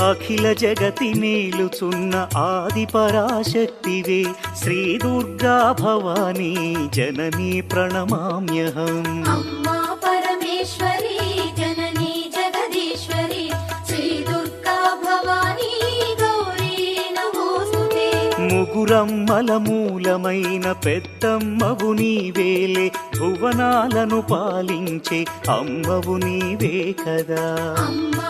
అఖిల జగతి మేలుచున్న ఆది పరాశక్తివే శ్రీ దుర్గా భవానీ జననీ ప్రణమామ్యహం. అమ్మా పరమేశ్వరి జననీ జగదీశ్వరి. శ్రీ దుర్గా భవానీ గౌరీ నమోస్తుతే. ముగురమ్మల మూలమైన పెద్దమ్మవు నీవేలే. భువనాలను పాలించే అమ్మవు నీవే కదా. అమ్మా